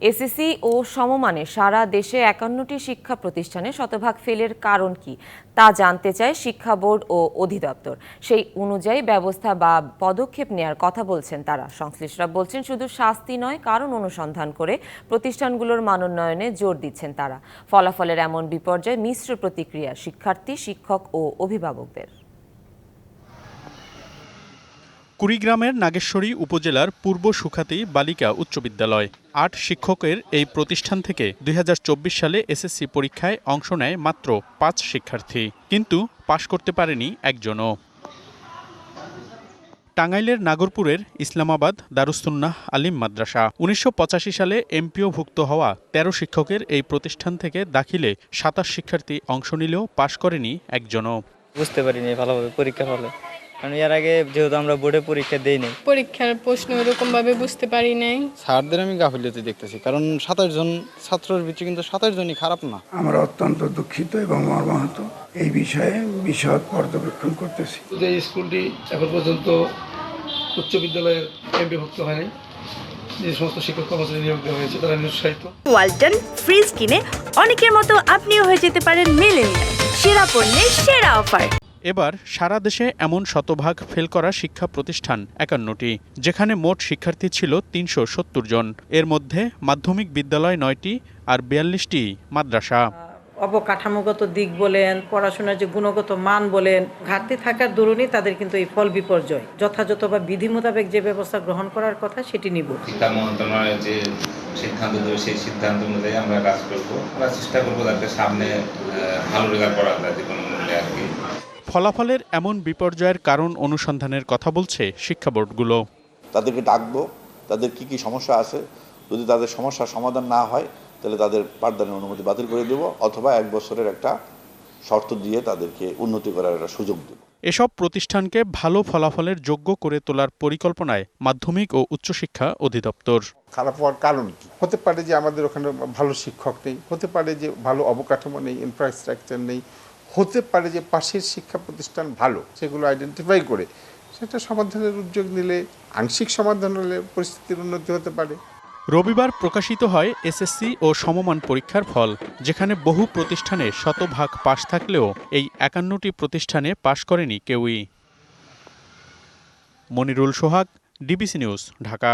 SSC ও সমমানে সারা দেশে একান্নটি শিক্ষা প্রতিষ্ঠানে শতভাগ ফেলের কারণ কি তা জানতে চায় শিক্ষা বোর্ড ও অধিদপ্তর। সেই অনুযায়ী ব্যবস্থা বা পদক্ষেপ নেয়ার কথা বলছেন তারা। সংশ্লিষ্টরা বলছেন শুধু শাস্তি নয়, কারণ অনুসন্ধান করে প্রতিষ্ঠানগুলোর মানোন্নয়নে জোর দিচ্ছেন তারা। ফলাফলের এমন বিপর্যয় মিশ্র প্রতিক্রিয়া শিক্ষার্থী, শিক্ষক ও অভিভাবকদের। কুড়িগ্রামের নাগেশ্বরী উপজেলার পূর্ব সুখাতি বালিকা উচ্চ বিদ্যালয়। আট শিক্ষকের এই প্রতিষ্ঠান থেকে দু হাজার চব্বিশ সালে এসএসসি পরীক্ষায় অংশ নেয় মাত্র পাঁচ শিক্ষার্থী, কিন্তু পাশ করতে পারেনি একজনও। টাঙ্গাইলের নাগরপুরের ইসলামাবাদ দারুস্তুন্নাহ আলিম মাদ্রাসা। উনিশশো পঁচাশি সালে এমপিওভুক্ত হওয়া ১৩ শিক্ষকের এই প্রতিষ্ঠান থেকে দাখিলে সাতাশ শিক্ষার্থী অংশ নিলেও পাশ করেনি একজনও। বুঝতে পারিনি ভালোভাবে পরীক্ষা হলে। কারণ এর আগে যেহেতু আমরা বোর্ডে পরীক্ষা দেইনি। পরীক্ষার প্রশ্ন এরকম ভাবে বুঝতে পারি নাই। স্যারদের আমি গাফিলতি দেখতেছি কারণ সাতাশ জন ছাত্রের ভিতরে কিন্তু সাতাশ জনই খারাপ না। আমরা অত্যন্ত দুঃখিত এবং মর্মাহত এই বিষয়ে বিশদ পর্যবেক্ষণ করতেছি। যে স্কুলটি এখন পর্যন্ত উচ্চ বিদ্যালয়ের এমপিভুক্ত হয়নি। যে সমস্ত শিক্ষক কর্মচারী নিয়োগ দেওয়া হয়েছে তারা নিরুৎসাহিত। ওয়ালটন ফ্রিজ কিনে অনেকের মতো আপনিও হয়ে যেতে পারেন মেলেনিয়া সেরা পণ্যের সেরা অফার। এবার সারা দেশে এমন শতভাগ ফেল করা শিক্ষা প্রতিষ্ঠান একান্নটি যেখানে মোট শিক্ষার্থী ছিল তিনশো সত্তর জন। এর মধ্যে মাধ্যমিক বিদ্যালয় নয়টি আর বিয়াল্লিশটি মাদ্রাসা। অবকাঠামোগত দিক বলেন পড়াশোনার যে গুণগত মান বলেন ঘাটতি থাকার দরুনই তাদের কিন্তু এই ফল বিপর্যয়। যথাযথ বা বিধি মোতাবেক যে ব্যবস্থা গ্রহণ করার কথা সেটি নিব। শিক্ষা মন্ত্রণালয়ের যে সিদ্ধান্ত দেবে সেই সিদ্ধান্ত অনুযায়ী আমরা কাজ করব। আমরা চেষ্টা করব যাতে সামনে ভালো রেজাল্ট করা যায় যে কোনো মূল্যে আর কি। ফলাফলের এমন বিপর্যয়ের কারণ অনুসন্ধানের কথা বলছে শিক্ষা বোর্ডগুলো। তাদেরকে ডাকবো তাদের কি কি সমস্যা আছে যদি তাদের সমস্যার সমাধান না হয় তাহলে তাদের পাঠদানের অনুমতি বাতিল করে দেব অথবা এক বছরের একটা শর্ত দিয়ে তাদেরকে উন্নতি করার একটা সুযোগ দেব। এসব প্রতিষ্ঠানকে ভালো ফলাফলের যোগ্য করে তোলার পরিকল্পনায় মাধ্যমিক ও উচ্চশিক্ষা অধিদপ্তর। খারাপ হওয়ার কারণ কি? হতে পারে যে আমাদের ওখানে ভালো শিক্ষক নেই হতে পারে যে ভালো অবকাঠামো নেই ইনফ্রাস্ট্রাকচার নেই হতে পারে যে পাশের শিক্ষা প্রতিষ্ঠান ভালো, সেগুলো আইডেন্টিফাই করে সেটা সমাধানের উদ্যোগ নিলে, আংশিক সমাধান হলে পরিস্থিতির উন্নতি হতে পারে। রবিবার প্রকাশিত হয় এসএসসি ও সমমান পরীক্ষার ফল, যেখানে বহু প্রতিষ্ঠানে শতভাগ পাশ থাকলেও এই একান্নটি প্রতিষ্ঠানে পাশ করেনি কেউই। Monirul Sohag DBC news Dhaka.